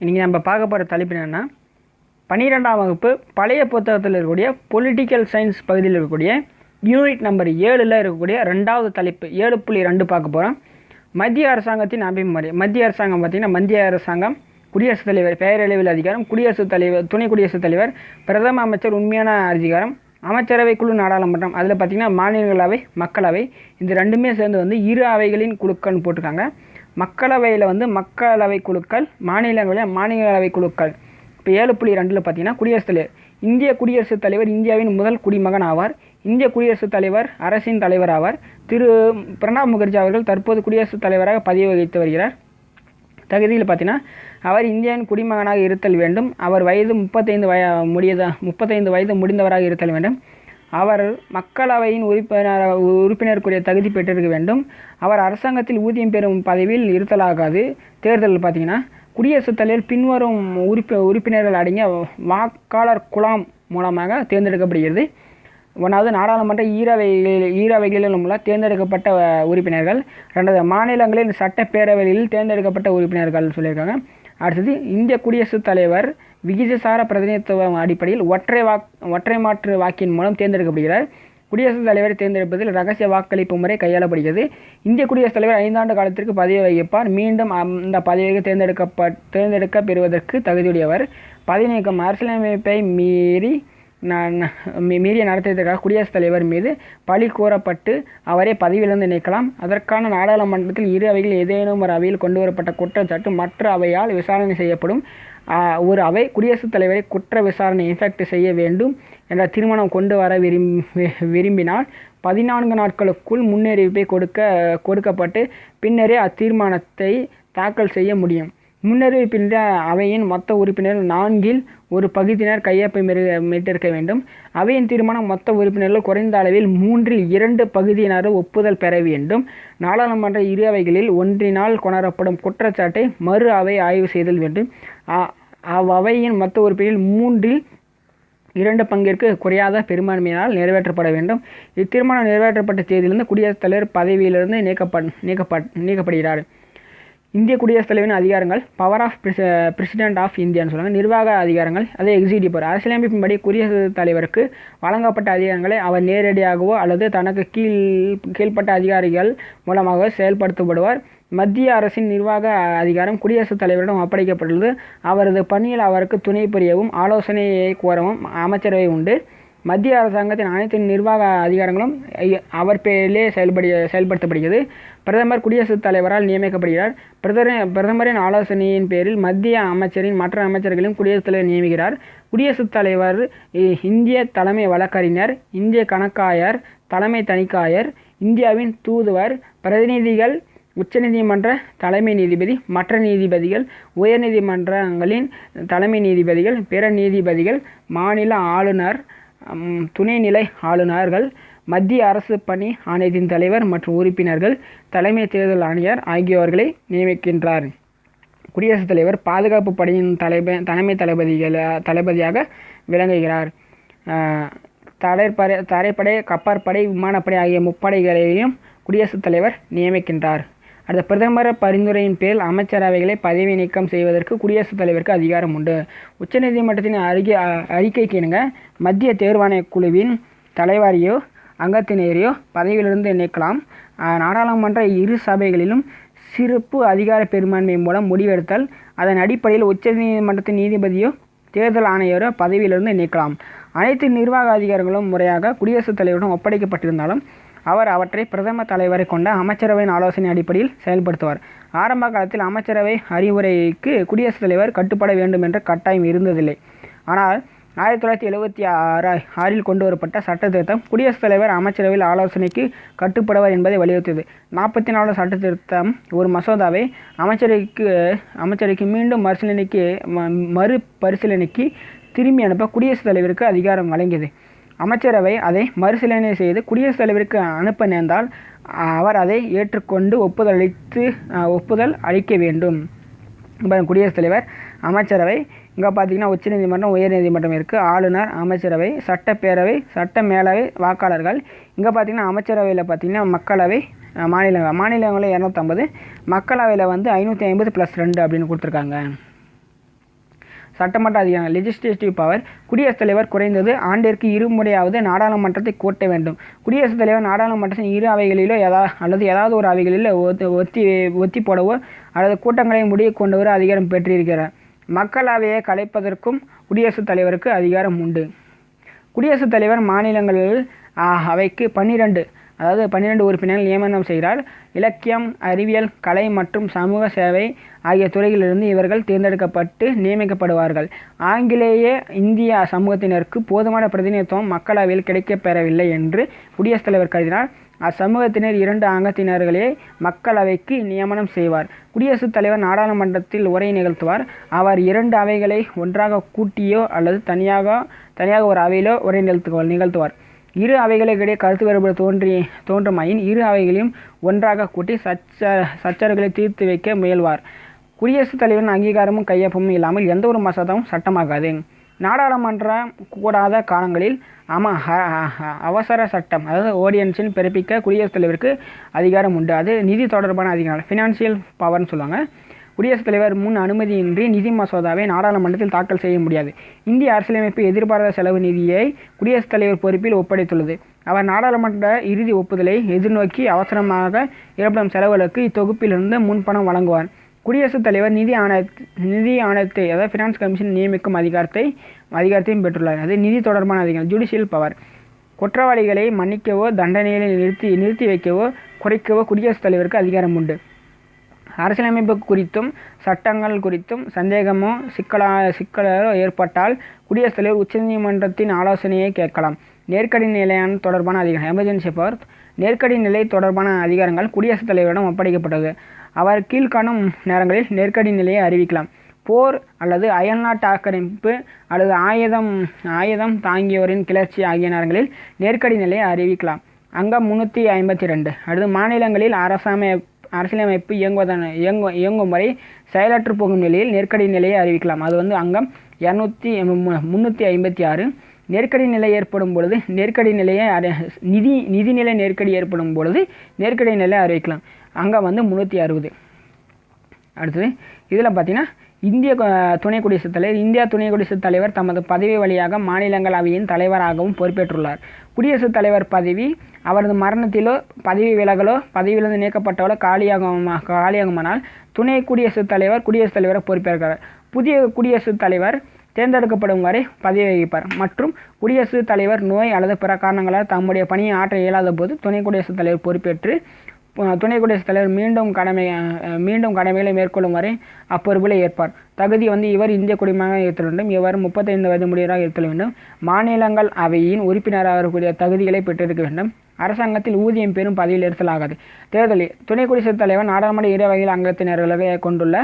இன்றைக்கி நம்ம பார்க்க போகிற தலைப்பு என்னென்னா பன்னிரெண்டாம் வகுப்பு பழைய புத்தகத்தில் இருக்கக்கூடிய பொலிட்டிக்கல் சயின்ஸ் பகுதியில் இருக்கக்கூடிய யூனிட் நம்பர் ஏழில் இருக்கக்கூடிய ரெண்டாவது தலைப்பு ஏழு புள்ளி ரெண்டு பார்க்க போகிறோம் மத்திய அரசாங்கத்தின் அபிமுறை மத்திய அரசாங்கம் பார்த்திங்கன்னா மத்திய அரசாங்கம் குடியரசுத் தலைவர் பெயரளவில் அதிகாரம் குடியரசுத் தலைவர் துணை குடியரசுத் தலைவர் பிரதம அமைச்சர் உண்மையான அதிகாரம் அமைச்சரவை குழு நாடாளுமன்றம் அதில் பார்த்திங்கன்னா மாநிலங்களவை மக்களவை இந்த ரெண்டுமே சேர்ந்து வந்து இரு அவைகளின் குழுக்கள்னு போட்டிருக்காங்க. மக்களவையில் வந்து மக்களவை குழுக்கள் மாநிலங்களில் மாநிலங்களவை குழுக்கள். இப்போ ஏழு புள்ளி ரெண்டில் பார்த்தீங்கன்னா குடியரசுத் தலைவர் இந்திய குடியரசுத் தலைவர் இந்தியாவின் முதல் குடிமகன் ஆவார். இந்திய குடியரசுத் தலைவர் அரசின் தலைவர் ஆவார். திரு. பிரணாப் முகர்ஜி அவர்கள் தற்போது குடியரசுத் தலைவராக பதவி வகித்து வருகிறார். தகுதியில் பார்த்தீங்கன்னா அவர் இந்தியாவின் குடிமகனாக இருத்தல் வேண்டும். அவர் வயது முப்பத்தைந்து வய முடியதா முப்பத்தைந்து வயது முடிந்தவராக இருத்தல் வேண்டும். அவர் மக்களவையின் உறுப்பினர் உறுப்பினருக்குரிய தகுதி பெற்றிருக்க வேண்டும். அவர் அரசாங்கத்தில் ஊதியம் பெறும் பதவியில் இருத்தலாகாது. தேர்தல் பார்த்தீங்கன்னா குடியரசுத் தலைவர் பின்வரும் உறுப்பி உறுப்பினர்கள் அடங்கிய வாக்காளர் குழாம் மூலமாக தேர்ந்தெடுக்கப்படுகிறது. ஒன்றாவது நாடாளுமன்ற ஈரவைகளில் ஈரவைகளிலும் உள்ள தேர்ந்தெடுக்கப்பட்ட உறுப்பினர்கள். ரெண்டாவது மாநிலங்களின் சட்டப்பேரவைகளில் தேர்ந்தெடுக்கப்பட்ட உறுப்பினர்கள் சொல்லியிருக்காங்க. அடுத்தது இந்திய குடியரசுத் தலைவர் விகிதசார பிரதிநிதித்துவம் அடிப்படையில் ஒற்றை வாக் ஒற்றை மாற்று வாக்கின் மூலம் தேர்ந்தெடுக்கப்படுகிறார். குடியரசுத் தலைவரை தேர்ந்தெடுப்பதில் ரகசிய வாக்களிப்பு முறை கையாளப்படுகிறது. இந்திய குடியரசுத் தலைவர் ஐந்தாண்டு காலத்திற்கு பதவி வகிப்பார். மீண்டும் அந்த பதவியை தேர்ந்தெடுக்கப்ப தேர்ந்தெடுக்க பெறுவதற்கு தகுதியுடையவர். பதவி நீக்கம் அரசியலமைப்பை மீறி மீறிய நடத்தியதற்காக குடியரசுத் தலைவர் மீது பழி கூறப்பட்டு அவரை பதவியிலிருந்து நீக்கலாம். அதற்கான நாடாளுமன்றத்தில் இரு அவைகள் ஏதேனும் ஒரு அவையில் கொண்டு வரப்பட்ட குற்றச்சாட்டு மற்ற அவையால் விசாரணை செய்யப்படும். ஒரு அவை குடியரசுத் தலைவரை குற்ற விசாரணை இன்ஃபெக்ட் செய்ய வேண்டும் என்ற தீர்மானம் கொண்டு வர விரும்பி விரும்பினால் பதினான்கு நாட்களுக்குள் முன்னறிவிப்பை கொடுக்க கொடுக்கப்பட்டு பின்னரே அத்தீர்மானத்தை தாக்கல் செய்ய முடியும். முன்னறிவிப்பின்ற அவையின் மொத்த உறுப்பினர்கள் நான்கில் ஒரு பகுதியினர் கையொப்பை மீட்டிருக்க வேண்டும். அவையின் தீர்மானம் மொத்த உறுப்பினர்கள் குறைந்த அளவில் மூன்றில் இரண்டு பகுதியினர் ஒப்புதல் பெற வேண்டும். நாடாளுமன்ற இரு அவைகளில் ஒன்றினால் கொணரப்படும் குற்றச்சாட்டை மறு அவை ஆய்வு செய்தல் வேண்டும். அவ்வவையின் மொத்த உறுப்பில் மூன்றில் இரண்டு பங்கிற்கு குறையாத பெரும்பான்மையினால் நிறைவேற்றப்பட வேண்டும். இத்தீர்மானம் நிறைவேற்றப்பட்ட தேதியிலிருந்து குடியரசுத் தலைவர் பதவியிலிருந்து நீக்கப்பட் நீக்கப்பட் நீக்கப்படுகிறார். இந்திய குடியரசுத் தலைவரின் அதிகாரங்கள் பவர் ஆஃப் பிரசிடென்ட் ஆஃப் இந்தியான்னு சொல்லுவாங்க. நிர்வாக அதிகாரங்கள் அதே எக்ஸிக்யூட்டிவ் பவர் அரசியலமைப்பின்படி குடியரசுத் தலைவருக்கு வழங்கப்பட்ட அதிகாரங்களை அவர் நேரடியாகவோ அல்லது தனக்கு கீழ் கீழ்ப்பட்ட அதிகாரிகள் மூலமாக செயல்படுத்தப்படுவார். மத்திய அரசின் நிர்வாக அதிகாரம் குடியரசுத் தலைவரிடம் ஒப்படைக்கப்பட்டுள்ளது. அவரது பணியில் அவருக்கு துணை புரியவும் ஆலோசனையை கோரவும் அமைச்சரவை உண்டு. மத்திய அரசாங்கத்தின் அனைத்து நிர்வாக அதிகாரங்களும் அவர் பேரிலே செயல்படி செயல்படுத்தப்படுகிறது. பிரதமர் குடியரசுத் தலைவரால் நியமிக்கப்படுகிறார். பிரதமர் பிரதமரின் ஆலோசனையின் பேரில் மத்திய அமைச்சரின் மற்ற அமைச்சர்களையும் குடியரசுத் தலைவர் நியமிக்கிறார். குடியரசுத் தலைவர் இந்திய தலைமை வழக்கறிஞர் இந்திய கணக்காயர் தலைமை தணிக்காயர் இந்தியாவின் தூதுவர் பிரதிநிதிகள் உச்சநீதிமன்ற தலைமை நீதிபதி மற்ற நீதிபதிகள் உயர்நீதிமன்றங்களின் தலைமை நீதிபதிகள் பிற நீதிபதிகள் மாநில ஆளுநர் துணைநிலை ஆளுநர்கள் மத்திய அரசு பணி ஆணையத்தின் தலைவர் மற்றும் உறுப்பினர்கள் தலைமை தேர்தல் ஆணையர் ஆகியோர்களை நியமிக்கின்றார். குடியரசுத் தலைவர் பாதுகாப்பு படையின் தலைமை தலைமை தளபதிகள தளபதியாக விளங்குகிறார். தடைப்படை தரைப்படை கப்பற்படை விமானப்படை ஆகிய முப்படைகளையும் குடியரசுத் தலைவர் நியமிக்கின்றார். அடுத்த பிரதமர் பரிந்துரையின் பேரில் அமைச்சரவைகளை பதவி நீக்கம் செய்வதற்கு குடியரசுத் தலைவருக்கு அதிகாரம் உண்டு. உச்சநீதிமன்றத்தின் அறிக்கை அறிக்கைக்கு இணங்க மத்திய தேர்வாணைய குழுவின் தலைவரையோ அங்கத்தினரையோ பதவியிலிருந்து நீக்கலாம் நாடாளுமன்ற இரு சபைகளிலும் சிறப்பு அதிகார பெரும்பான்மை மூலம் முடிவெடுத்தல் அதன் அடிப்படையில் உச்சநீதிமன்றத்தின் நீதிபதியோ தேர்தல் ஆணையரோ பதவியிலிருந்து நீக்கலாம் அனைத்து நிர்வாக அதிகாரங்களும் முறையாக குடியரசுத் தலைவரிடம் ஒப்படைக்கப்பட்டிருந்தாலும் அவர் அவற்றை பிரதம தலைவரை கொண்ட அமைச்சரவையின் ஆலோசனை அடிப்படையில் செயல்படுத்துவார். ஆரம்ப காலத்தில் அமைச்சரவை அறிவுரைக்கு குடியரசுத் தலைவர் கட்டுப்பட வேண்டும் என்ற கட்டாயம் இருந்ததில்லை. ஆனால் ஆயிரத்தி தொள்ளாயிரத்தி எழுபத்தி ஆறா ஆறில் கொண்டு வரப்பட்ட சட்ட திருத்தம் குடியரசுத் தலைவர் அமைச்சரவையில் ஆலோசனைக்கு கட்டுப்படுவார் என்பதை வலியுறுத்தியது. நாற்பத்தி நாலு சட்ட திருத்தம் ஒரு மசோதாவை அமைச்சரைக்கு அமைச்சரைக்கு மீண்டும் மறுசீலனைக்கு மறு பரிசீலனைக்கு திரும்பி அனுப்ப குடியரசுத் தலைவருக்கு அதிகாரம் வழங்கியது. அமைச்சரவை அதை மறுசீலனை செய்து குடியரசுத் தலைவருக்கு அனுப்ப நேர்ந்தால் அவர் அதை ஏற்றுக்கொண்டு ஒப்புதல் அளித்து ஒப்புதல் அளிக்க வேண்டும். குடியரசுத் தலைவர் அமைச்சரவை இங்கே பார்த்தீங்கன்னா உச்சநீதிமன்றம் உயர்நீதிமன்றம் இருக்குது ஆளுநர் அமைச்சரவை சட்டப்பேரவை சட்ட மேலவை வாக்காளர்கள். இங்கே பார்த்தீங்கன்னா அமைச்சரவையில் பார்த்தீங்கன்னா மக்களவை மாநிலங்கள். மாநிலங்களில் இரநூத்தம்பது மக்களவையில் வந்து ஐநூற்றி ஐம்பது ப்ளஸ் ரெண்டு அப்படின்னு கொடுத்துருக்காங்க. சட்டமன்ற அதிகாரம் லெஜிஸ்லேட்டிவ் பவர் குடியரசுத் தலைவர் குறைந்தது ஆண்டிற்கு இருமுறையாவது நாடாளுமன்றத்தை கூட்ட வேண்டும். குடியரசுத் தலைவர் நாடாளுமன்றத்தின் இரு அவைகளிலோ எதா அல்லது ஏதாவது ஒரு அவைகளிலோ ஒத்தி ஒத்தி ஒத்தி போடவோ அல்லது கூட்டங்களை முடிவு கொண்டு வர அதிகாரம் பெற்றிருக்கிறார். மக்களவையை கலைப்பதற்கும் குடியரசுத் தலைவருக்கு அதிகாரம் உண்டு. குடியரசுத் தலைவர் மாநிலங்களில் அவைக்கு பன்னிரண்டு அதாவது பன்னிரண்டு உறுப்பினர்கள் நியமனம் செய்கிறார். இலக்கியம் அறிவியல் கலை மற்றும் சமூக சேவை ஆகிய துறைகளிலிருந்து இவர்கள் தேர்ந்தெடுக்கப்பட்டு நியமிக்கப்படுவார்கள். ஆங்கிலேய இந்திய சமூகத்தினருக்கு போதுமான பிரதிநிதித்துவம் மக்களவையில் கிடைக்கப் பெறவில்லை என்று குடியரசுத் தலைவர் கருதினார். அச்சமூகத்தினர் இரண்டு அங்கத்தினர்களே மக்களவைக்கு நியமனம் செய்வார். குடியரசுத் தலைவர் நாடாளுமன்றத்தில் உரை நிகழ்த்துவார். அவர் இரண்டு அவைகளை ஒன்றாக கூட்டியோ அல்லது தனியாக தனியாக ஒரு அவையிலோ உரை நிகழ்த்துவார் நிகழ்த்துவார். இரு அவைகளுக்கிடையே கருத்து வேறுபாடு தோன்றி தோன்றுமாயின் இரு அவைகளையும் ஒன்றாக கூட்டி சச்ச சச்சரவுகளை தீர்த்து வைக்க முயல்வார். குடியரசுத் தலைவரின் அங்கீகாரமும் கையொப்பமும் இல்லாமல் எந்த ஒரு மசோதாவும் சட்டமாகாது. நாடாளுமன்றம் கூடாத காலங்களில் ஆமா அவசர சட்டம் அதாவது ஓடியன்ஸின் பிறப்பிக்க குடியரசுத் தலைவருக்கு அதிகாரம் உண்டு. அது நிதி தொடர்பான அதிகாரம் ஃபினான்சியல் பவர்னு சொல்லுவாங்க. குடியரசுத் தலைவர் முன் அனுமதியின்றி நிதி மசோதாவை நாடாளுமன்றத்தில் தாக்கல் செய்ய முடியாது. இந்திய அரசியலமைப்பு எதிர்பாராத செலவு நிதியை குடியரசுத் தலைவர் பொறுப்பில் ஒப்படைத்துள்ளது. அவர் நாடாளுமன்ற இறுதி ஒப்புதலை எதிர்நோக்கி அவசரமாக ஏற்படும் செலவுகளுக்கு இத்தொகுப்பிலிருந்து முன்பணம் வழங்குவார். குடியரசுத் தலைவர் நிதி ஆணைய நிதி ஆணையத்தை அதாவது ஃபினான்ஸ் கமிஷன் நியமிக்கும் அதிகாரத்தை அதிகாரத்தையும் பெற்றுள்ளார். அது நிதி தொடர்பான அதிகாரம் ஜுடிஷியல் பவர் குற்றவாளிகளை மன்னிக்கவோ தண்டனைகளை நிறுத்தி நிறுத்தி வைக்கவோ குறைக்கவோ குடியரசுத் தலைவருக்கு அதிகாரம் உண்டு. அரசியலமைப்பு குறித்தும் சட்டங்கள் குறித்தும் சந்தேகமோ சிக்கலா சிக்கலோ ஏற்பட்டால் குடியரசுத் தலைவர் உச்சநீதிமன்றத்தின் ஆலோசனையை கேட்கலாம். நெருக்கடி நிலையான தொடர்பான அதிகாரம் எமர்ஜென்சி பவர் நெருக்கடி நிலை தொடர்பான அதிகாரங்கள் குடியரசுத் தலைவரிடம் ஒப்படைக்கப்பட்டது. அவர் கீழ்காணும் நேரங்களில் நெருக்கடி நிலையை அறிவிக்கலாம். போர் அல்லது அயல்நாட்டு ஆக்கிரமிப்பு அல்லது ஆயுதம் ஆயுதம் தாங்கியோரின் கிளர்ச்சி ஆகிய நேரங்களில் நெருக்கடி நிலையை அறிவிக்கலாம். அங்கம் முன்னூற்றி ஐம்பத்தி ரெண்டு அடுத்து மாநிலங்களில் அரசமை அரசியலமைப்பு இயங்குவதன் இயங்கு இயங்கும் வரை செயலற்று போகும் நிலையில் நெருக்கடி நிலையை அறிவிக்கலாம். அது வந்து அங்கம் இரநூத்தி முந்நூற்றி ஐம்பத்தி ஆறு. நெருக்கடி நிலை ஏற்படும் பொழுது நெருக்கடி நிலையை அறி நிதி நிதிநிலை நெருக்கடி ஏற்படும் பொழுது நெருக்கடி நிலையை அறிவிக்கலாம். அங்கே வந்து முந்நூற்றி அறுபது. அடுத்தது இதில் பார்த்தீங்கன்னா இந்திய துணை குடியரசுத் தலைவர் இந்தியா துணை குடியரசுத் தலைவர் தமது பதவி வழியாக மாநிலங்களவையின் தலைவராகவும் பொறுப்பேற்றுள்ளார். குடியரசுத் தலைவர் பதவி அவரது மரணத்திலோ பதவி விலகலோ பதவியிலிருந்து நீக்கப்பட்டவளோ காலியாகுமா காலியாகுமானால் துணை குடியரசுத் தலைவர் குடியரசுத் தலைவரை பொறுப்பேற்கிறார். புதிய குடியரசுத் தலைவர் தேர்ந்தெடுக்கப்படும் வரை பதவி வகிப்பார். மற்றும் குடியரசுத் தலைவர் நோய் அல்லது பிற காரணங்களால் தம்முடைய பணியை ஆற்ற இயலாத போது துணை குடியரசுத் தலைவர் பொறுப்பேற்று துணை குடியரசுத் தலைவர் மீண்டும் கடமை மீண்டும் கடமைகளை மேற்கொள்ளும் வரை அப்பொறுப்பில் ஏற்பார். தகுதி வந்து இவர் இந்திய குடிமகனாக இருத்தல் வேண்டும் இவர் முப்பத்தைந்து வயது முடிவராக இருத்தல் வேண்டும் மாநிலங்கள் அவையின் உறுப்பினராகக்கூடிய தகுதிகளை பெற்றிருக்க வேண்டும். அரசாங்கத்தில் ஊதியம் பெறும் பதவியில் இருத்தல் ஆகாது. தேர்தலில் துணை குடியரசுத் தலைவர் நாடாளுமன்ற இரு வகையில் அங்கத்தினர்களாக கொண்டுள்ள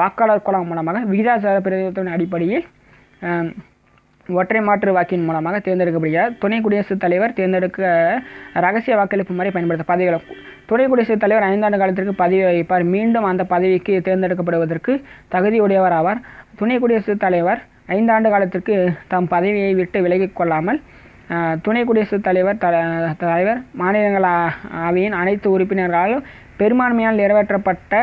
வாக்காளர் குழாம் மூலமாக விகிதாசார பிரதிநிதித்துவத்தின் அடிப்படையில் ஒற்றை மாற்று வாக்கின் மூலமாக தேர்ந்தெடுக்கப்படுகிறார். துணை குடியரசுத் தலைவர் தேர்ந்தெடுக்க ரகசிய வாக்களிப்பு முறை பயன்படுத்த பதவிகள் துணை குடியரசுத் தலைவர் ஐந்தாண்டு காலத்திற்கு பதவி வகிப்பார். மீண்டும் அந்த பதவிக்கு தேர்ந்தெடுக்கப்படுவதற்கு தகுதியுடையவர் ஆவார். துணை குடியரசுத் தலைவர் ஐந்தாண்டு காலத்திற்கு தம் பதவியை விட்டு விலகிக் கொள்ளாமல் துணை குடியரசுத் தலைவர் த- தலைவர் மாநிலங்கள் அவையின் அனைத்து உறுப்பினர்களாலும் பெரும்பான்மையால் நிறைவேற்றப்பட்ட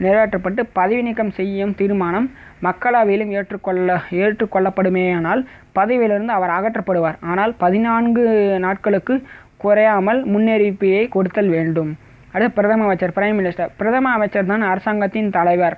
நிறைவேற்றப்பட்டு பதவி நீக்கம் செய்யும் தீர்மானம் மக்களவையிலும் ஏற்றுக்கொள்ள ஏற்றுக்கொள்ளப்படுமேயானால் பதவியிலிருந்து அவர் அகற்றப்படுவார். ஆனால் பதினான்கு நாட்களுக்கு குறையாமல் முன்னறிவிப்பையை கொடுத்தல் வேண்டும். அடுத்து பிரதம அமைச்சர் பிரைம் மினிஸ்டர் பிரதம அமைச்சர் தான் அரசாங்கத்தின் தலைவர்.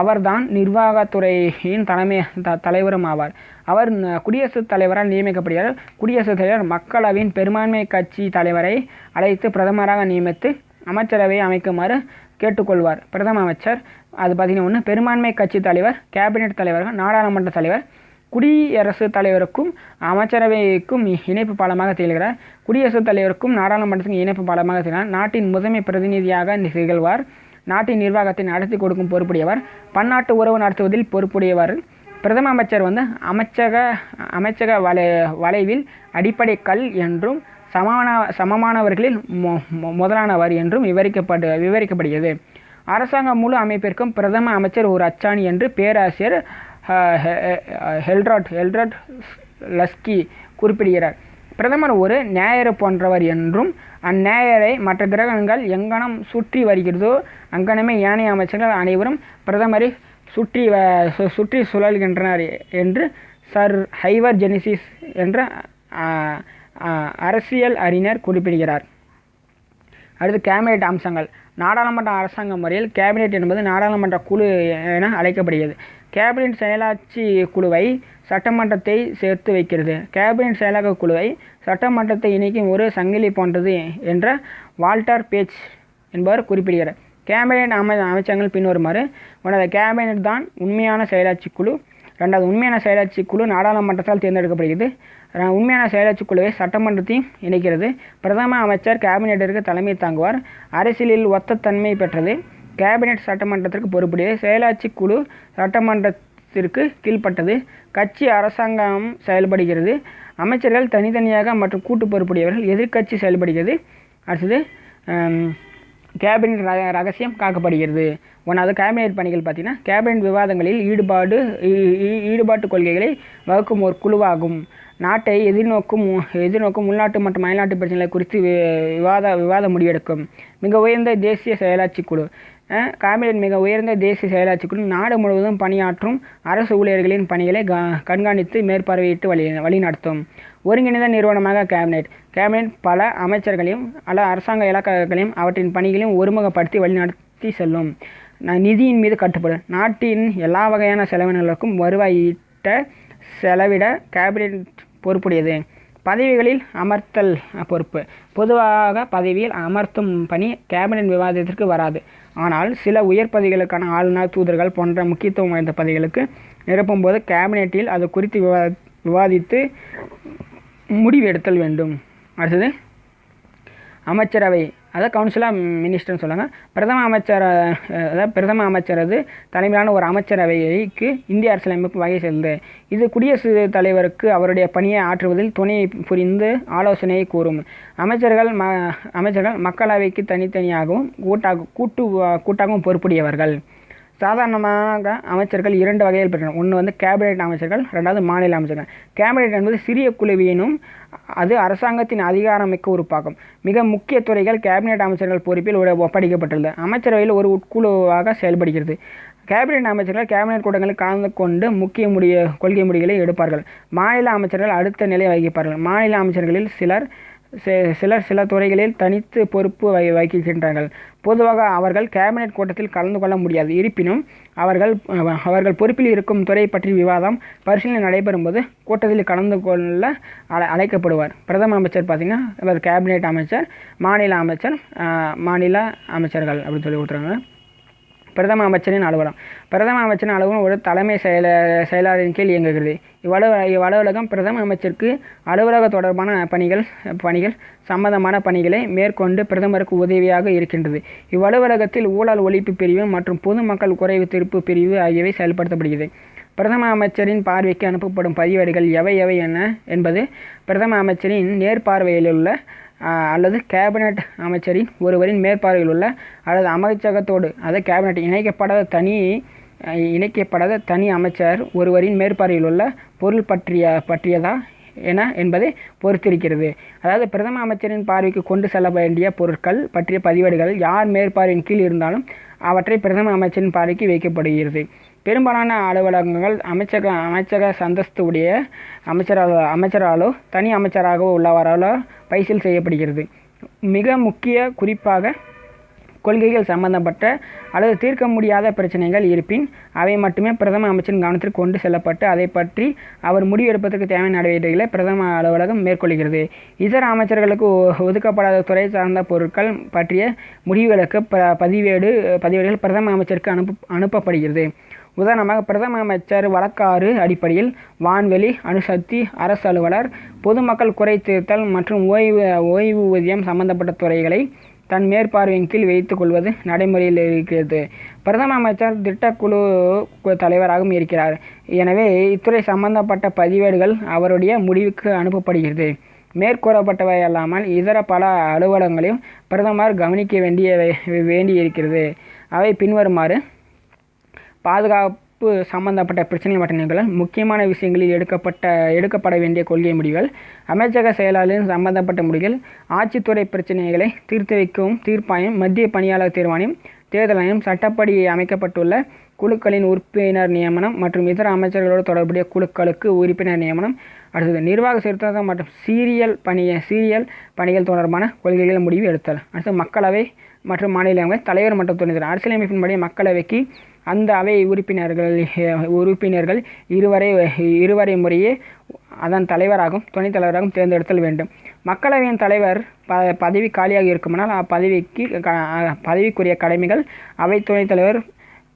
அவர்தான் நிர்வாகத்துறையின் தலைமை த தலைவரும் ஆவார். அவர் குடியரசுத் தலைவரால் நியமிக்கப்படுகிறார். குடியரசுத் தலைவர் மக்களவையின் பெரும்பான்மை கட்சி தலைவரை அழைத்து பிரதமராக நியமித்து அமைச்சரவையை அமைக்குமாறு கேட்டுக்கொள்வார். பிரதம அமைச்சர் அது பார்த்திங்கன்னா ஒன்று பெரும்பான்மை கட்சி தலைவர் கேபினெட் தலைவர்கள் நாடாளுமன்ற தலைவர் குடியரசுத் தலைவருக்கும் அமைச்சரவைக்கும் இணைப்பு பாலமாக திகழ்கிறார். குடியரசுத் தலைவருக்கும் நாடாளுமன்றத்துக்கும் இணைப்பு பாலமாக திகழ்கிறார். நாட்டின் முதன்மை பிரதிநிதியாக திகழ்வார். நாட்டின் நிர்வாகத்தை நடத்தி கொடுக்கும் பொறுப்புடையவர். பன்னாட்டு உறவு நடத்துவதில் பொறுப்புடையவர். பிரதம அமைச்சர் வந்து அமைச்சக அமைச்சக வலை வளைவில் அடிப்படை கல் என்றும் சமான சமமானவர்களில் மொ- மொ- முதலானவர் என்றும் விவரிக்கப்படு விவரிக்கப்படுகிறது. அரசாங்க முழு அமைப்பிற்கும் பிரதம அமைச்சர் ஒரு அச்சாணி என்று பேராசிரியர் ஹெல்ராட் ஹெ- ஹெல்ட்ராட் ஹெல்ட்ராட் லஸ்கி குறிப்பிடுகிறார். பிரதமர் ஒரு நேயர் போன்றவர் என்றும் அந்நேயரை மற்ற கிரகங்கள் எங்கனம் சுற்றி வருகிறதோ அங்கனமே ஏனைய அமைச்சர்கள் அனைவரும் பிரதமரை சுற்றி வ- சு- சுற்றி சுழல்கின்றனர் என்று சர் ஹைவர் ஜெனிசிஸ் என்ற அரசியல் அறிஞர் குறிப்பிடுகிறார். அடுத்து கேபினெட் அம்சங்கள். நாடாளுமன்ற அரசாங்க முறையில் கேபினெட் என்பது நாடாளுமன்ற குழு என அழைக்கப்படுகிறது. கேபினெட் செயலாட்சி குழுவை சட்டமன்றத்தை சேர்த்து வைக்கிறது. கேபினெட் செயலாக்க குழுவை சட்டமன்றத்தை இணைக்கும் ஒரு சங்கிலி போன்றது என்ற வால்டர் பேச் என்பவர் குறிப்பிடுகிறார். கேபினெட் அமை அமைச்சங்கள் பின்வருமாறு உனது கேபினெட் தான் உண்மையான செயலாட்சி குழு. ரெண்டாவது உண்மையான செயலாட்சி குழு நாடாளுமன்றத்தால் தேர்ந்தெடுக்கப்படுகிறது. உண்மையான செயலாட்சி குழுவை சட்டமன்றத்தையும் இணைக்கிறது. பிரதம அமைச்சர் கேபினெட்டிற்கு தலைமை தாங்குவார். அரசியலில் ஒத்த தன்மை பெற்றது. கேபினெட் சட்டமன்றத்திற்கு பொறுப்புடையது செயலாட்சி குழு சட்டமன்றத்திற்கு கீழ்ப்பட்டது. கட்சி அரசாங்கம் செயல்படுகிறது. அமைச்சர்கள் தனித்தனியாக மற்றும் கூட்டு பொறுப்புடையவர்கள் எதிர்க்கட்சி செயல்படுகிறது. அடுத்தது கேபினெட் ர- ரகசியம் காக்கப்படுகிறது. ஒன்றாவது கேபினெட் பணிகள் பார்த்தீங்கன்னா கேபினெட் விவாதங்களில் ஈடுபாடு ஈடுபாட்டு கொள்கைகளை வகுக்கும் ஒரு குழுவாகும். நாட்டை எதிர்நோக்கும் எதிர்நோக்கும் உள்நாட்டு மற்றும் அயல்நாட்டு பிரச்சனைகளை குறித்து வி- விவாத விவாத முடிவெடுக்கும். மிக உயர்ந்த தேசிய செயலாட்சி குழு. அஹ், மிக உயர்ந்த தேசிய செயலாட்சி குழு நாடு முழுவதும் பணியாற்றும் அரசு ஊழியர்களின் பணிகளை க- கண்காணித்து மேற்பார்வையிட்டு வழி வழிநடத்தும். ஒருங்கிணைந்த நிறுவனமாக கேபினெட் கேபினெட் பல அமைச்சர்களையும் பல அரசாங்க இலாக்காக்களையும் அவற்றின் பணிகளையும் ஒருமுகப்படுத்தி வழிநடத்தி செல்லும். ந- நிதியின் மீது கட்டுப்படும் நாட்டின் எல்லா வகையான செலவினங்களுக்கும் வருவாயிட்ட செலவிட கேபினெட் பொறுப்புடையது. பதவிகளில் அமர்த்தல் பொறுப்பு. பொதுவாக பதவியில் அமர்த்தும் பணி கேபினெட் விவாதத்திற்கு வராது. ஆனால் சில உயர் பதவிகளுக்கான ஆளுநர் தூதர்கள் போன்ற முக்கியத்துவம் வாய்ந்த பதவிகளுக்கு நிரப்பும்போது கேபினெட்டில் அது குறித்து விவா விவாதித்து முடிவெடுத்தல் வேண்டும். அடுத்தது அமைச்சரவை அதை கவுன்சில் ஆஃப் மினிஸ்டர்னு சொல்லுவாங்க பிரதம அமைச்சர் அதாவது பிரதம அமைச்சரது தலைமையிலான ஒரு அமைச்சரவைக்கு இந்திய அரசியலமைப்பு வகை செய்தது. இது குடியரசுத் தலைவருக்கு அவருடைய பணியை ஆற்றுவதில் துணை புரிந்து ஆலோசனையை கூறும். அமைச்சர்கள் ம அமைச்சர்கள் மக்களவைக்கு தனித்தனியாகவும் கூட்டாக கூட்டு கூட்டாகவும் பொறுப்புடையவர்கள். சாதாரணமாக அமைச்சர்கள் இரண்டு வகையில் பெற்றனர் ஒன்று வந்து கேபினெட் அமைச்சர்கள் ரெண்டாவது மாநில அமைச்சர்கள். கேபினெட் என்பது சிறிய குழுவினும் அது அரசாங்கத்தின் அதிகாரமிக்க உறுப்பாகும். மிக முக்கிய துறைகள் கேபினெட் அமைச்சர்கள் பொறுப்பில் ஒப்படைக்கப்பட்டுள்ளது. அமைச்சரவையில் ஒரு உட்குழுவாக செயல்படுகிறது. கேபினெட் அமைச்சர்கள் கேபினெட் கூட்டங்களில் கலந்து கொண்டு முக்கிய முடிய கொள்கை முடிவுகளை எடுப்பார்கள். மாநில அமைச்சர்கள் அடுத்த நிலை வகிப்பார்கள். மாநில அமைச்சர்களில் சிலர் சிலர் சில துறைகளில் தனித்து பொறுப்பு வகி வகிக்கின்றார்கள். பொதுவாக அவர்கள் கேபினெட் கூட்டத்தில் கலந்து கொள்ள முடியாது. இருப்பினும் அவர்கள் அவர்கள் பொறுப்பில் இருக்கும் துறை பற்றி விவாதம் பரிசீலனை நடைபெறும் போது கூட்டத்தில் கலந்து கொள்ள அழை அழைக்கப்படுவார். பிரதம அமைச்சர் பார்த்திங்கன்னா இவர் கேபினெட் அமைச்சர் மாநில அமைச்சர் மாநில அமைச்சர்கள் அப்படின்னு சொல்லி கொடுத்துருக்காங்க. பிரதம அமைச்சரின் அலுவலகம் பிரதம அமைச்சரின் அலுவலகம் ஒரு தலைமை செயல செயலாளரின் கீழ் இயங்குகிறது. இவ்வளவு இவ்வலுவலகம் பிரதம அமைச்சருக்கு அலுவலக தொடர்பான பணிகள் பணிகள் சம்பந்தமான பணிகளை மேற்கொண்டு பிரதமருக்கு உதவியாக இருக்கின்றது. இவ்வலுவலகத்தில் ஊழல் ஒழிப்பு பிரிவு மற்றும் பொதுமக்கள் குறைவு தீர்ப்பு பிரிவு ஆகியவை செயல்படுத்தப்படுகிறது. பிரதம அமைச்சரின் பார்வைக்கு அனுப்பப்படும் பதிவேடுகள் எவை எவை என்ன என்பது பிரதம அமைச்சரின் நேர்பார்வையிலுள்ள அல்லது கேபினட் அமைச்சரின் ஒருவரின் மேற்பார்வையில் உள்ள அல்லது அமைச்சகத்தோடு அதாவது கேபினட் இணைக்கப்படாத தனி இணைக்கப்படாத தனி அமைச்சர் ஒருவரின் மேற்பார்வையில் உள்ள பொருள் பற்றிய பற்றியதா என என்பதை பொறுத்திருக்கிறது. அதாவது பிரதம அமைச்சரின் பார்வைக்கு கொண்டு செல்ல வேண்டிய பொருட்கள் பற்றிய பதிவேடுகள் யார் மேற்பார்வையின் கீழ் இருந்தாலும் அவற்றை பிரதம அமைச்சரின் பார்வைக்கு வைக்கப்படுகிறது. பெரும்பாலான அலுவலகங்கள் அமைச்சக அமைச்சக சந்தஸ்து உடைய அமைச்சராக அமைச்சராலோ தனி அமைச்சராகவோ உள்ளவராலோ பைசல் செய்யப்படுகிறது. மிக முக்கிய குறிப்பாக கொள்கைகள் சம்பந்தப்பட்ட அல்லது தீர்க்க முடியாத பிரச்சனைகள் இருப்பின் அவை மட்டுமே பிரதம அமைச்சரின் கவனத்திற்கு கொண்டு செல்லப்பட்டு அதை பற்றி அவர் முடிவெடுப்பதற்கு தேவையான நடவடிக்கைகளை பிரதம அலுவலகம் மேற்கொள்கிறது. இதர அமைச்சர்களுக்கு ஒ- ஒதுக்கப்படாத துறை சார்ந்த பொருட்கள் பற்றிய முடிவுகளுக்கு ப பதிவேடு பதிவேடுகள் பிரதம அமைச்சருக்கு அனுப்பு அனுப்பப்படுகிறது. உதாரணமாக பிரதம அமைச்சர் வழக்காறு அடிப்படையில் வான்வெளி அணுசக்தி அரசு அலுவலர் பொதுமக்கள் குறை தீர்த்தல் மற்றும் ஓய்வு ஓய்வூதியம் சம்பந்தப்பட்ட துறைகளை தன் மேற்பார்வையின் கீழ் வைத்துக் கொள்வது நடைமுறையில் இருக்கிறது. பிரதம அமைச்சர் திட்டக்குழு தலைவராகவும் இருக்கிறார். எனவே இத்துறை சம்பந்தப்பட்ட பதிவேடுகள் அவருடைய முடிவுக்கு அனுப்பப்படுகிறது. மேற்கூறப்பட்டவை அல்லாமல் இதர பல அலுவலகங்களையும் பிரதமர் கவனிக்க வேண்டிய வேண்டியிருக்கிறது. அவை பின்வருமாறு பாதுகாப்பு சம்பந்தப்பட்ட பிரச்சனை மற்றும் நிகழ்வுகள் முக்கியமான விஷயங்களில் எடுக்கப்பட்ட எடுக்கப்பட வேண்டிய கொள்கை முடிவுகள் அமைச்சக செயலாளரின் சம்பந்தப்பட்ட முடிவுகள் ஆட்சித்துறை பிரச்சனைகளை தீர்த்து வைக்கவும் தீர்ப்பாயம் மத்திய பணியாளர் தீர்மானம் தேர்தல் ஆணையம் சட்டப்படி அமைக்கப்பட்டுள்ள குழுக்களின் உறுப்பினர் நியமனம் மற்றும் இதர அமைச்சர்களோடு தொடர்புடைய குழுக்களுக்கு உறுப்பினர் நியமனம் அடுத்தது நிர்வாக சீர்திருத்தம் மற்றும் சீரியல் பணிய சீரியல் பணிகள் தொடர்பான கொள்கைகள் முடிவு எடுத்தல். அடுத்து மக்களவை மற்றும் மாநிலங்களவை தலைவர் மற்றும் துணைத் அரசியலமைப்பின்படி மக்களவைக்கு அந்த அவை உறுப்பினர்கள் உறுப்பினர்கள் இருவரை இருவரை முறையே அதன் தலைவராகவும் துணைத் தலைவராகவும் தேர்ந்தெடுத்தல் வேண்டும். மக்களவையின் தலைவர் ப பதவி காலியாக இருக்குமானால் அப்பதவிக்கு க- பதவிக்குரிய கடமைகள் அவை துணைத் தலைவர்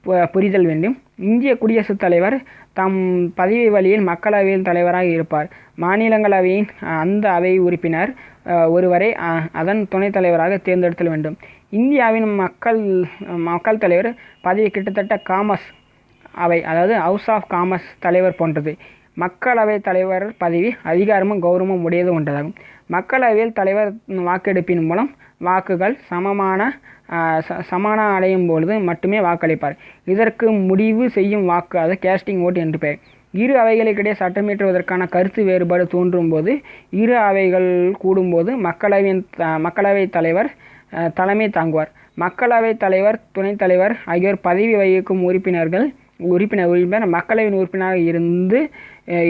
பு- புரிதல் வேண்டும். இந்திய குடியரசுத் தலைவர் தம் பதவி வழியில் மக்களவையின் தலைவராக இருப்பார். மாநிலங்களவையின் அந்த அவை உறுப்பினர் ஒருவரை அதன் துணைத் தலைவராக தேர்ந்தெடுத்தல் வேண்டும். இந்தியாவின் மக்கள் மக்கள் தலைவர் பதவி கிட்டத்தட்ட காமர்ஸ் அவை அதாவது ஹவுஸ் ஆஃப் காமர்ஸ் தலைவர் போன்றது. மக்களவை தலைவர் பதவி அதிகாரமும் கௌரவமும் உடையது ஒன்றதாகும் மக்களவையில் தலைவர் வாக்கெடுப்பின் மூலம் வாக்குகள் சமமான ச- சமான அடையும் பொழுது மட்டுமே வாக்களிப்பார். இதற்கு முடிவு செய்யும் வாக்கு அது கேஸ்டிங் ஓட் என்று பெயர். இரு அவைகளுக்கிடையே சட்டமீற்றுவதற்கான கருத்து வேறுபாடு தோன்றும் போது இரு அவைகள் கூடும்போது மக்களவையின் மக்களவைத் தலைவர் தலைமை தாங்குவார். மக்களவைத் தலைவர் துணைத் தலைவர் ஆகியோர் பதவி வகிக்கும் உறுப்பினர்கள் உறுப்பினர் உறுப்பினர் மக்களவையின் உறுப்பினராக இருந்து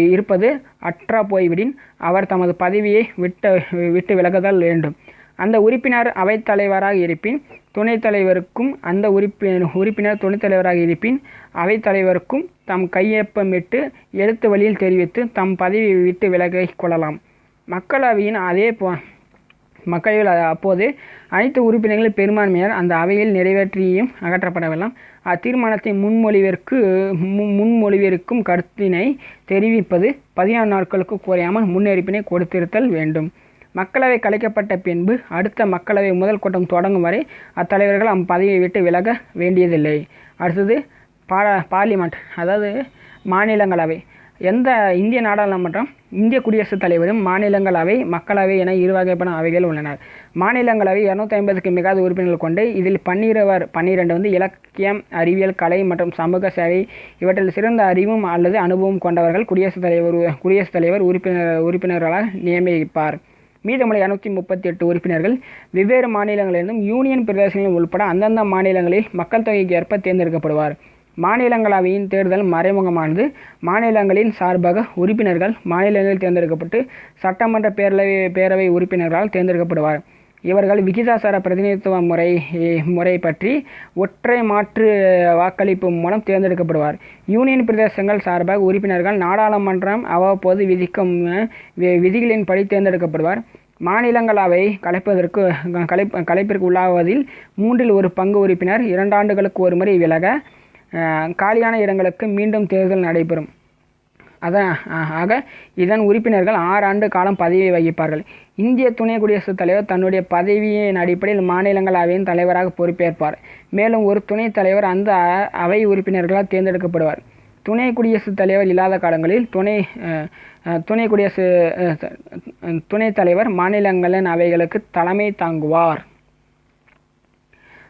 இருப்பது அற்றா போய்விடின். அவர் தமது பதவியை விட்டு விட்டு விலகுதல் வேண்டும். அந்த உறுப்பினர் அவைத் தலைவராக இருப்பின் துணைத் தலைவருக்கும் அந்த உறுப்பினர் உறுப்பினர் துணைத் தலைவராக இருப்பின் அவைத் தலைவருக்கும் தம் கையொப்பமிட்டு எழுத்து வழியில் தெரிவித்து தம் பதவியை விட்டு விலகிக் கொள்ளலாம். மக்களவையின் அதே போ மக்களவையில் அப்போது அனைத்து உறுப்பினர்களும் பெரும்பான்மையார் அந்த அவையில் நிறைவேற்றியும் அகற்றப்படவில்லை. அத்தீர்மானத்தை முன்மொழிவிற்கு முன்மொழிவிற்கும் முன்மொழிவிருக்கும் கருத்தினை தெரிவிப்பது பதினாறு நாட்களுக்கு குறையாமல் முன்னெடுப்பினை கொடுத்திருத்தல் வேண்டும். மக்களவை கலைக்கப்பட்ட பின்பு அடுத்த மக்களவை முதல் கூட்டம் தொடங்கும் வரை அத்தலைவர்கள் அம் பதவியை விட்டு விலக வேண்டியதில்லை. அடுத்தது பா பார்லிமெண்ட் அதாவது மாநிலங்களவை. எந்த இந்திய நாடாளுமன்றம் இந்திய குடியரசுத் தலைவரும் மாநிலங்களவை மக்களவை என இரு வகைப்படும் அவைகள் உள்ளன. மாநிலங்களவை இரநூத்தி ஐம்பதுக்கு மிகாத உறுப்பினர்கள் கொண்டு இதில் பன்னிரவர் பன்னிரெண்டு வந்து இலக்கியம் அறிவியல் கலை மற்றும் சமூக சேவை இவற்றில் சிறந்த அறிவும் அல்லது அனுபவம் கொண்டவர்கள் குடியரசுத் தலைவர் குடியரசுத் தலைவர் உறுப்பினர் உறுப்பினர்களாக நியமிப்பார். மீதமுள்ள இரநூத்தி முப்பத்தி எட்டு உறுப்பினர்கள் வெவ்வேறு மாநிலங்களிலிருந்தும் யூனியன் பிரதேசங்களில் உட்பட அந்தந்த மாநிலங்களில் மக்கள் தொகைக்கு ஏற்ப தேர்ந்தெடுக்கப்படுவார். மாநிலங்களவையின் தேர்தல் மறைமுகமானது. மாநிலங்களின் சார்பாக உறுப்பினர்கள் மாநிலங்களில் தேர்ந்தெடுக்கப்பட்டு சட்டமன்ற பேரவை பேரவை உறுப்பினர்களால் தேர்ந்தெடுக்கப்படுவார். இவர்கள் விகிதாசார பிரதிநிதித்துவ முறை முறை பற்றி ஒற்றை மாற்று வாக்களிப்பு மூலம் தேர்ந்தெடுக்கப்படுவார். யூனியன் பிரதேசங்கள் சார்பாக உறுப்பினர்கள் நாடாளுமன்றம் அவ்வப்போது விதிக்கும் விதிகளின்படி தேர்ந்தெடுக்கப்படுவார். மாநிலங்களவை கலைப்பதற்கு கலை கலைப்பிற்கு உள்ளாவதில் மூன்றில் ஒரு பங்கு உறுப்பினர் இரண்டு ஆண்டுகளுக்கு ஒரு முறை விலக காலியான இடங்களுக்கு மீண்டும் தேர்தல் நடைபெறும். அதான் ஆக இதன் உறுப்பினர்கள் ஆறு ஆண்டு காலம் பதவியை வகிப்பார்கள். இந்திய துணை குடியரசுத் தலைவர் தன்னுடைய பதவியின் அடிப்படையில் மாநிலங்களவையின் தலைவராக பொறுப்பேற்பார். மேலும் ஒரு துணைத் தலைவர் அந்த அ- அவை உறுப்பினர்களால் தேர்ந்தெடுக்கப்படுவார். துணை குடியரசுத் தலைவர் இல்லாத காலங்களில் துணை துணை குடியரசு துணைத் தலைவர் மாநிலங்களின் அவைகளுக்கு தலைமை தாங்குவார்.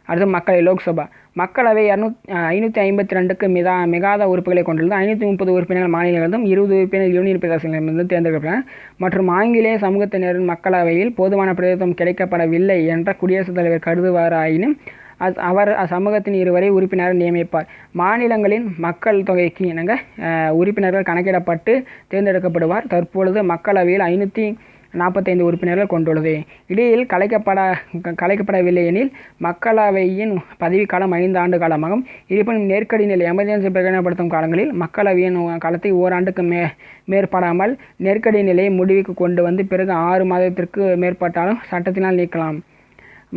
அடுத்து மக்களை லோக்சபா. மக்களவை இரநூத் ஐநூற்றி ஐம்பத்தி ரெண்டுக்கு மிதா மிகாத உறுப்புகளை கொண்டுள்ளது ஐநூற்றி முப்பது உறுப்பினர்கள் மாநிலங்களிலும் இருபது உறுப்பினர் யூனியன் பிரதேசங்களிலிருந்து தேர்ந்தெடுக்கப்பட்டனர். மற்றும் ஆங்கிலேய சமூகத்தினரின் மக்களவையில் போதுமான பிரதிநிதித்துவம் கிடைக்கப்படவில்லை என்ற குடியரசுத் தலைவர் கருதுவாராயினும் அஸ்- அவர் அச்சமூகத்தின் இருவரை உறுப்பினர் நியமிப்பார். மாநிலங்களின் மக்கள் தொகைக்கு இணங்க உறுப்பினர்கள் கணக்கிடப்பட்டு தேர்ந்தெடுக்கப்படுவார். தற்பொழுது மக்களவையில் ஐநூற்றி நாற்பத்தைந்து உறுப்பினர்கள் கொண்டுள்ளது. இடையில் கலைக்கப்பட க- கலைக்கப்படவில்லை எனில் மக்களவையின் பதவிக்காலம் ஐந்து ஆண்டு காலமாகும். இருப்பினும் நெருக்கடி நிலை எமர்ஜென்சி பிரகடனப்படுத்தும் காலங்களில் மக்களவையின் காலத்தை ஓராண்டுக்கு மே மேற்படாமல் நெருக்கடி நிலையை முடிவுக்கு கொண்டு வந்து பிறகு ஆறு மாதத்திற்கு மேற்பட்டாலும் சட்டத்தினால் நீக்கலாம்.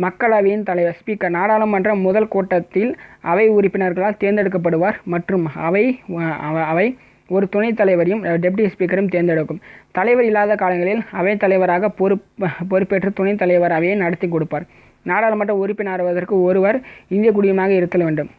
மக்களவையின் தலைவர் ஸ்பீக்கர் நாடாளுமன்ற முதல் கூட்டத்தில் அவை உறுப்பினர்களால் தேர்ந்தெடுக்கப்படுவார் மற்றும் அவை அவ- அவை ஒரு துணைத் தலைவரையும் டெப்டி ஸ்பீக்கரும் தேர்ந்தெடுக்கும். தலைவர் இல்லாத காலங்களில் அவைத் தலைவராக பொறு பொறுப்பேற்று துணைத் தலைவர் அவையை நடத்தி கொடுப்பார். நாடாளுமன்ற உறுப்பினராவதற்கு ஒருவர் இந்திய குடியுமாக இருத்தல் வேண்டும்.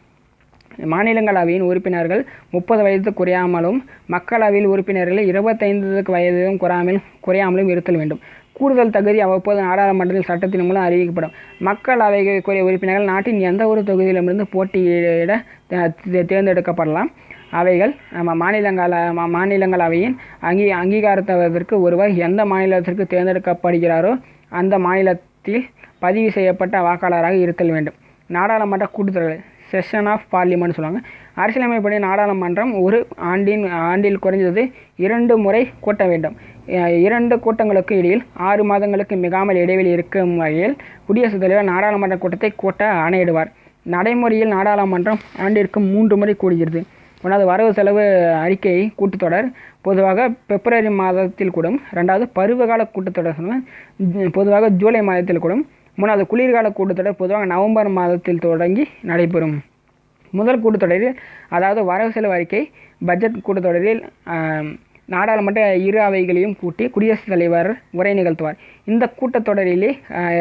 மாநிலங்களவையின் உறுப்பினர்கள் முப்பது வயது குறையாமலும் மக்களவையில் உறுப்பினர்கள் இருபத்தைந்து வயதும் குறையாமல் குறையாமலும் இருத்தல் வேண்டும். கூடுதல் தகுதி அவ்வப்போது நாடாளுமன்றத்தில் சட்டத்தின் மூலம் அறிவிக்கப்படும். மக்களவைக்குரிய உறுப்பினர்கள் நாட்டின் எந்த ஒரு தொகுதியிலிருந்து போட்டியிட தே- தேர்ந்தெடுக்கப்படலாம். அவைகள் நம்ம மாநிலங்கள மா- மாநிலங்களவையின் அங்கீ அங்கீகாரத்திற்கு ஒருவர் எந்த மாநிலத்திற்கு தேர்ந்தெடுக்கப்படுகிறாரோ அந்த மாநிலத்தில் பதிவு செய்யப்பட்ட வாக்காளராக இருத்தல் வேண்டும். நாடாளுமன்ற கூட்டுத்தொடர் செஷன் ஆஃப் பார்லிமெண்ட் சொல்லுவாங்க. அரசியலமைப்படி நாடாளுமன்றம் ஒரு ஆண்டின் ஆண்டில் குறைந்தது இரண்டு முறை கூட்ட வேண்டும். இரண்டு கூட்டங்களுக்கு இடையில் ஆறு மாதங்களுக்கு மிகாமல் இடைவெளி இருக்கும் வகையில் குடியரசுத் தலைவர் நாடாளுமன்ற கூட்டத்தை கூட்ட ஆணையிடுவார். நடைமுறையில் நாடாளுமன்றம் ஆண்டிற்கு மூன்று முறை கூடுகிறது. ஒன்றாவது வரவு செலவு அறிக்கை கூட்டத்தொடர் பொதுவாக பிப்ரவரி மாதத்தில் கூடும். ரெண்டாவது பருவகால கூட்டத்தொடர் சொல்லுவேன். பொதுவாக ஜூலை மாதத்தில் கூடும். மூணாவது குளிர்கால கூட்டத்தொடர் பொதுவாக நவம்பர் மாதத்தில் தொடங்கி நடைபெறும். முதல் கூட்டத்தொடரில் அதாவது வரவு செலவு அறிக்கை பட்ஜெட் கூட்டத்தொடரில் நாடாளுமன்ற இரு அவைகளையும் கூட்டி குடியரசுத் தலைவர் உரை நிகழ்த்துவார். இந்த கூட்டத்தொடரிலே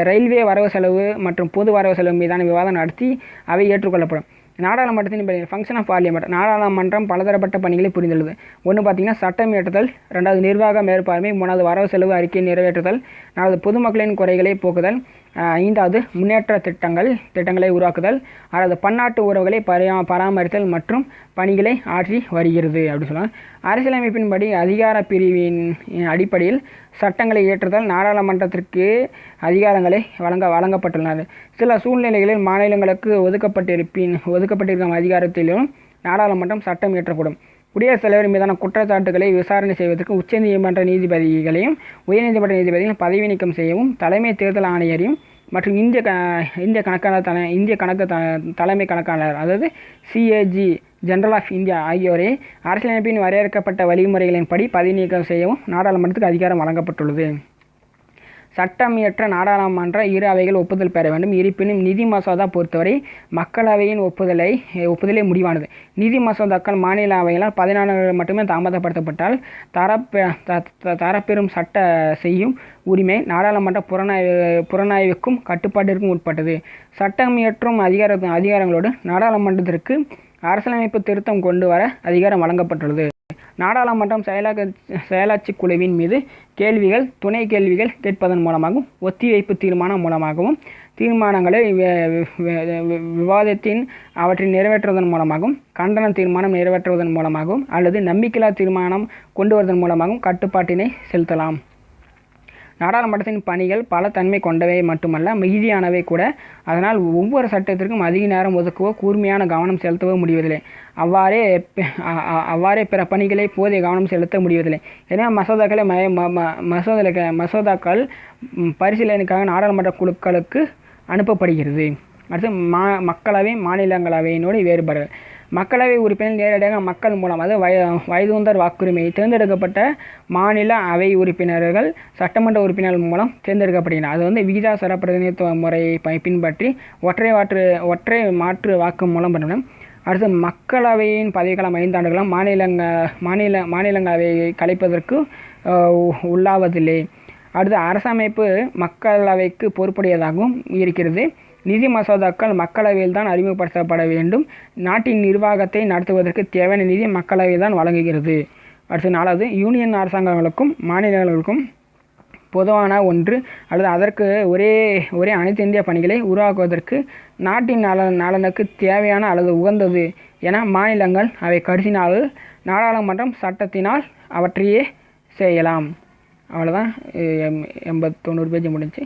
ரயில்வே வரவு செலவு மற்றும் பொது வரவு செலவு மீதான விவாதம் நடத்தி அவை ஏற்றுக்கொள்ளப்படும். நாடாளுமன்றத்தின் ஃபங்க்ஷன் ஆஃப் பார்லிமெண்ட் நாடாளுமன்றம் பலதரப்பட்ட பணிகளை புரிந்துள்ளது. ஒன்று பார்த்தீங்கன்னா சட்டம் இயற்றுதல் ரெண்டாவது நிர்வாக மேற்பார்வை மூணாவது வரவு செலவு அறிக்கை நிறைவேற்றுதல் நாலாவது பொதுமக்களின் குறைகளை போக்குதல் ஐந்தாவது முன்னேற்ற திட்டங்கள் திட்டங்களை உருவாக்குதல் அதாவது பன்னாட்டு உறவுகளை பரியா பராமரித்தல் மற்றும் பணிகளை ஆற்றி வருகிறது அப்படின்னு சொல்லலாம் அரசியலமைப்பின்படி அதிகார பிரிவின் அடிப்படையில் சட்டங்களை இயற்றுதல் நாடாளுமன்றத்திற்கு அதிகாரங்களை வழங்க வழங்கப்பட்டுள்ளது. சில சூழ்நிலைகளில் மாநிலங்களுக்கு ஒதுக்கப்பட்டிருப்பின் ஒதுக்கப்பட்டிருக்கும் அதிகாரத்திலும் நாடாளுமன்றம் சட்டம் இயற்றக்கூடும் குடியரசுத் தலைவர் மீதான குற்றச்சாட்டுகளை விசாரணை செய்வதற்கு உச்சநீதிமன்ற நீதிபதிகளையும் உயர்நீதிமன்ற நீதிபதியும் பதவி நீக்கம் செய்யவும் தலைமை தேர்தல் ஆணையரையும் மற்றும் இந்திய க இந்திய கணக்காளர் தலை இந்திய கணக்கு த தலைமை கணக்காளர் அதாவது சிஏஜி ஜெனரல் ஆஃப் இந்தியா ஆகியோரை அரசியலமைப்பின் வரையறுக்கப்பட்ட வழிமுறைகளின்படி பதவி நீக்கம் செய்யவும் நாடாளுமன்றத்துக்கு அதிகாரம் வழங்கப்பட்டுள்ளது. சட்டம் இயற்ற நாடாளுமன்ற இரு அவைகள் ஒப்புதல் பெற வேண்டும். இருப்பினும் நிதி மசோதா பொறுத்தவரை மக்களவையின் ஒப்புதலை ஒப்புதலே முடிவானது. நிதி மசோதாக்கள் மாநில அவைகளால் பதினான்கு மட்டுமே தாமதப்படுத்தப்பட்டால் தரப்பெ தரப்பெறும் சட்ட செய்யும் உரிமை நாடாளுமன்ற புறநாய்வு புறநாய்வுக்கும் கட்டுப்பாட்டிற்கும் உட்பட்டது. சட்டம் இயற்றும் அதிகார அதிகாரங்களோடு நாடாளுமன்றத்திற்கு அரசியலமைப்பு திருத்தம் கொண்டு வர அதிகாரம் வழங்கப்பட்டுள்ளது. நாடாளுமன்றம் செயலாக்க செயலாட்சி குழுவின் மீது கேள்விகள் துணை கேள்விகள் கேட்பதன் மூலமாகவும் ஒத்திவைப்பு தீர்மானம் மூலமாகவும் தீர்மானங்களை விவாதத்தின் அவற்றை நிறைவேற்றுவதன் மூலமாகவும் கண்டன தீர்மானம் நிறைவேற்றுவதன் மூலமாகவும் அல்லது நம்பிக்கையில்லா தீர்மானம் கொண்டு வருவதன் மூலமாகவும் கட்டுப்பாட்டினை செலுத்தலாம். நாடாளுமன்றத்தின் பணிகள் பல தன்மை கொண்டவை மட்டுமல்ல மிகுதியானவை கூட. அதனால் ஒவ்வொரு சட்டத்திற்கும் அதிக நேரம் ஒதுக்கவோ கூர்மையான கவனம் செலுத்தவோ முடிவதில்லை. அவ்வாறே அவ்வாறே பிற பணிகளை போதிய கவனம் செலுத்த முடிவதில்லை. எனவே மசோதாக்களை ம ம- மசோதாக்கள் பரிசீலனைக்காக நாடாளுமன்ற குழுக்களுக்கு அனுப்பப்படுகிறது. அடுத்து மா மக்களவை மாநிலங்களவையினோடு வேறுபாடுகள் மக்களவை உறுப்பினர் நேரடியாக மக்கள் மூலம் அதாவது வய வயதுந்தர் வாக்குரிமை தேர்ந்தெடுக்கப்பட்ட மாநில அவை உறுப்பினர்கள் சட்டமன்ற உறுப்பினர்கள் மூலம் தேர்ந்தெடுக்கப்படுகின்றன. அது வந்து விகிதாசார பிரதிநிதித்துவ முறையை பின்பற்றி ஒற்றை வாற்று ஒற்றை மாற்று வாக்கு மூலம் பண்ணணும் அடுத்து மக்களவையின் பதவிக்காலம் ஐந்தாண்டுகளும் மாநிலங்க மாநில மாநிலங்களவையை கலைப்பதற்கு உள்ளாவதில்லை. அடுத்து அரசமைப்பு மக்களவைக்கு பொறுப்புடையதாகவும் இருக்கிறது. நிதி மசோதாக்கள் மக்களவையில் தான் அறிமுகப்படுத்தப்பட வேண்டும். நாட்டின் நிர்வாகத்தை நடத்துவதற்கு தேவையான நிதி மக்களவை தான் வழங்குகிறது. அடுத்து நாலாவது யூனியன் அரசாங்கங்களுக்கும் மாநிலங்களுக்கும் பொதுவான ஒன்று அல்லது அதற்கு ஒரே ஒரே அனைத்து இந்திய பணிகளை உருவாக்குவதற்கு நாட்டின் நலன் நலனுக்கு தேவையான அல்லது உகந்தது என மாநிலங்கள் அவை கருதினால் நாடாளுமன்றம் சட்டத்தினால் அவற்றையே செய்யலாம். அவ்வளோதான் எம் எண்பத்தொண்ணூறு பேஜ் முடிஞ்சு.